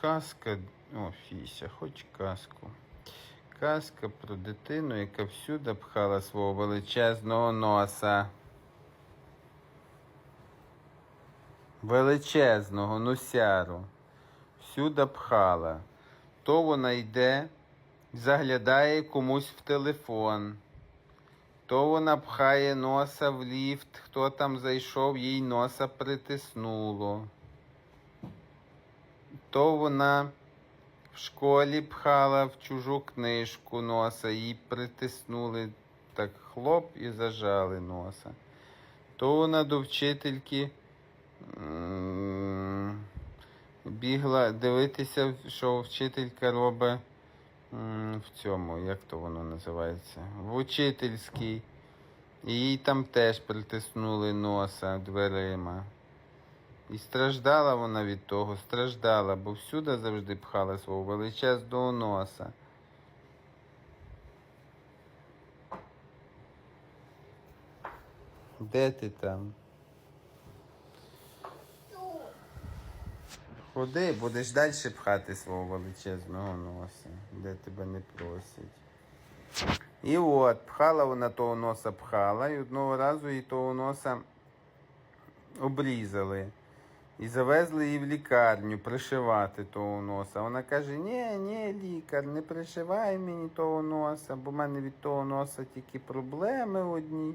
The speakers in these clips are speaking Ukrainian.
Казка, о, Фіся, хоч казку. Казка про дитину, яка всюди пхала свого величезного носа. Величезного носяру. Всюди пхала. То вона йде, заглядає комусь в телефон. То вона пхає носа в ліфт, хто там зайшов, їй носа притиснуло. То вона в школі пхала в чужу книжку носа, їй притиснули так хлоп і зажали носа. То вона до вчительки бігла дивитися, що вчителька робить в цьому, як то воно називається? В учительській. І їй там теж притиснули носа дверима. І страждала вона від того, страждала, бо всюди завжди пхала свого величезного носа. Де ти там? Ходи, будеш далі пхати свого величезного носа, де тебе не просять. І от, пхала вона того носа пхала, і одного разу їй того носа обрізали. І завезли її в лікарню пришивати того носа. Вона каже: ні, ні, лікар, не пришивай мені того носа, бо в мене від того носа тільки проблеми одні.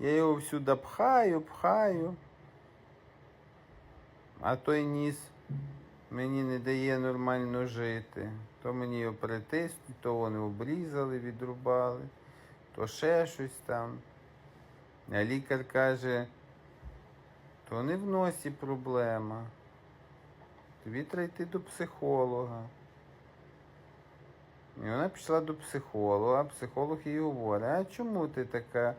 Я його всюди пхаю, пхаю. А той ніс мені не дає нормально жити. То мені його притиснуть, то вони обрізали, відрубали, то ще щось там. А лікар каже, то не в носі проблема. Тобі треба йти до психолога. І вона пішла до психолога, а психолог їй говорить, а чому ти така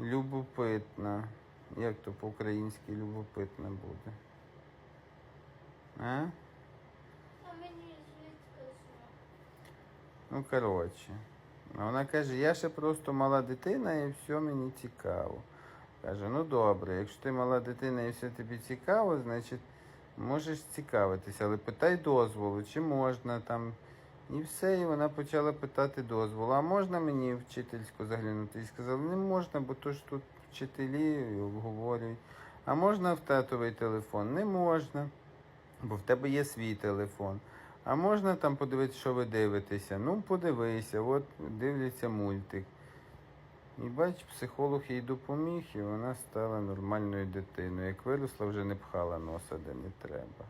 любопитна? Як то по-українськи любопитна буде? А? Ну, коротше. А Вона каже, я ще просто мала дитина і все мені цікаво. Каже, ну добре, якщо ти мала дитина і все тобі цікаво, значить можеш цікавитися, але питай дозволу, чи можна там. І все, і вона почала питати дозволу. А можна мені вчительську заглянути? І сказали, не можна, бо то ж тут вчителі обговорюють. А можна в татовий телефон? Не можна, бо в тебе є свій телефон. А можна там подивитися, що ви дивитеся? Ну, подивися, от дивляться мультик. І бач, психолог їй допоміг, і вона стала нормальною дитиною. Як виросла, вже не пхала носа де не треба.